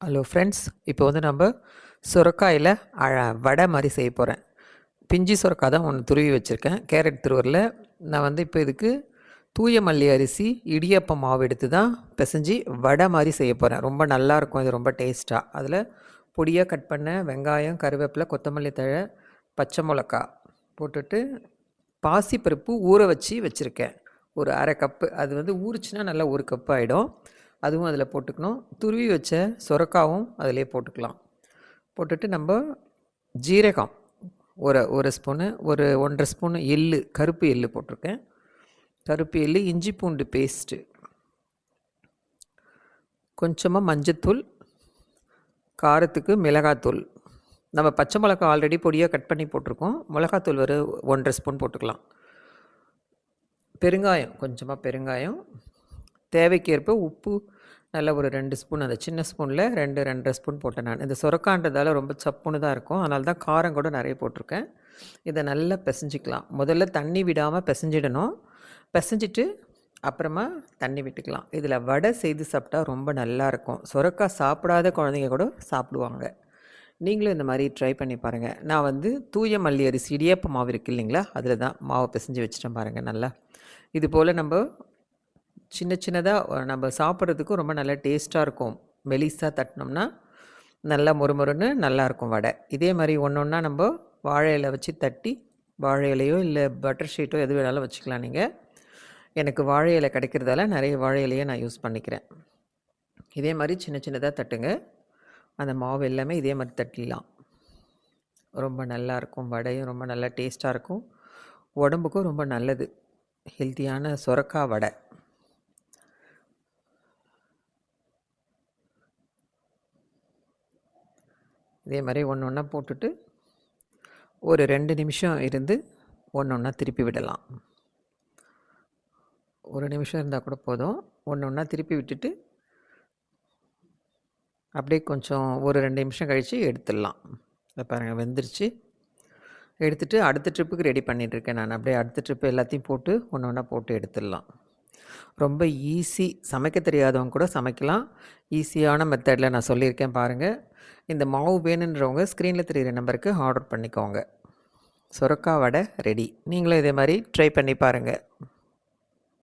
Hello friends இப்போ வந்து நம்ம சுரக்காயில் அழ வடை மாதிரி செய்ய போகிறேன் பிஞ்சி சுரக்காய் தான் ஒன்று துருவி வச்சுருக்கேன். கேரட் துருவரில் நான் வந்து இப்போ இதுக்கு தூய மல்லி அரிசி இடியப்பம் மாவு எடுத்து தான் பிசைஞ்சு வடை மாதிரி செய்ய போகிறேன் ரொம்ப நல்லாயிருக்கும் இது ரொம்ப டேஸ்ட்டாக அதில் பொடியாக கட் பண்ண வெங்காயம் கருவேப்பிலை கொத்தமல்லி தழை பச்சை மிளகா போட்டுட்டு பாசிப்பருப்பு ஊற வச்சு வச்சுருக்கேன். ஒரு அரை கப்பு. அது வந்து ஊறுச்சுன்னா நல்லா ஒரு கப்பு ஆகிடும் அதுவும் அதில் போட்டுக்கணும். துருவி வச்ச சுரக்காவும் அதிலே போட்டுக்கலாம். போட்டுட்டு நம்ம ஜீரகம் ஒரு ஒரு ஸ்பூனு ஒரு ஒன்றரை ஸ்பூனு எள்ளு கருப்பு எள்ளு போட்டிருக்கேன். கருப்பு எள்ளு இஞ்சி பூண்டு பேஸ்ட்டு. கொஞ்சமாக மஞ்சத்தூள் காரத்துக்கு மிளகாத்தூள். நம்ம பச்சை மிளகா ஆல்ரெடி பொடியாக கட் பண்ணி போட்டிருக்கோம். மிளகாத்தூள் ஒரு ஒன்றரை ஸ்பூன் போட்டுக்கலாம். பெருங்காயம் கொஞ்சமாக பெருங்காயம். தேவைக்கேற்ப உப்பு நல்ல ஒரு ரெண்டு ஸ்பூன் அந்த சின்ன ஸ்பூனில் ரெண்டு ரெண்டரை ஸ்பூன் போட்டேன் நான். இந்த சுரக்கான்றதால ரொம்ப சப்புன்னு தான் இருக்கும். அதனால தான் காரம் கூட நிறைய போட்டிருக்கேன். இதை நல்லா பிசைஞ்சிக்கலாம். முதல்ல தண்ணி விடாமல் பிசைஞ்சிடணும். பிசைஞ்சிட்டு அப்புறமா தண்ணி விட்டுக்கலாம். இதில் வடை செய்து சாப்பிட்டா ரொம்ப நல்லாயிருக்கும் சுரக்காய் சாப்பிடாத குழந்தைங்க கூட சாப்பிடுவாங்க. நீங்களும் இந்த மாதிரி ட்ரை பண்ணி பாருங்கள் நான் வந்து தூய மல்லி அரிசி இடியப்ப மாவு இருக்குது இல்லைங்களா? அதில் தான் மாவை பிசைஞ்சு வச்சுட்டேன் பாருங்கள் நல்லா. இது போல் நம்ம சின்ன சின்னதாக நம்ம சாப்பிட்றதுக்கும் ரொம்ப நல்லா டேஸ்ட்டாக இருக்கும். மெலிஸாக தட்டினோம்னா நல்லா மொறுமொறுன்னு நல்லாயிருக்கும் வடை. இதே மாதிரி ஒன்று ஒன்றா நம்ம வாழை இலை வச்சு தட்டி வாழை இலையோ இல்லை பட்டர் ஷீட்டோ எது வேணாலும் வச்சுக்கலாம் நீங்கள் எனக்கு வாழை இலை கிடைக்கிறதால நிறைய வாழை இலையை நான் யூஸ் பண்ணிக்கிறேன். இதே மாதிரி சின்ன சின்னதாக தட்டுங்க. அந்த மாவு எல்லாமே இதே மாதிரி தட்டிடலாம். ரொம்ப நல்லாயிருக்கும் வடையும் ரொம்ப நல்லா டேஸ்ட்டாக இருக்கும். உடம்புக்கும் ரொம்ப நல்லது. ஹெல்த்தியான சுரக்கா வடை. இதே மாதிரி ஒன்று ஒன்றா போட்டுட்டு ஒரு ரெண்டு நிமிஷம் இருந்து ஒன்று ஒன்றா திருப்பி விடலாம். ஒரு நிமிஷம் இருந்தால் கூட போதும். ஒன்று ஒன்றா திருப்பி விட்டுட்டு அப்படியே கொஞ்சம் ஒரு ரெண்டு நிமிஷம் கழித்து எடுத்துடலாம். இதை பாருங்கள் வெந்துருச்சு. எடுத்துகிட்டு அடுத்த ட்ரிப்புக்கு ரெடி பண்ணிகிட்ருக்கேன் நான். அப்படியே அடுத்த ட்ரிப்பு எல்லாத்தையும் போட்டு ஒன்று ஒன்றா போட்டு எடுத்துடலாம். ரொம்ப ஈஸி சமைக்க தெரியாதவங்க கூட சமைக்கலாம். ஈஸியான மெத்தடில் நான் சொல்லியிருக்கேன் பாருங்கள் இந்த மாவு வேணுன்றவங்க ஸ்க்ரீனில் தெரிகிற நம்பருக்கு ஆர்டர் பண்ணிக்கோங்க. சுரக்கா வடை ரெடி நீங்களும் இதே மாதிரி ட்ரை பண்ணி பாருங்கள்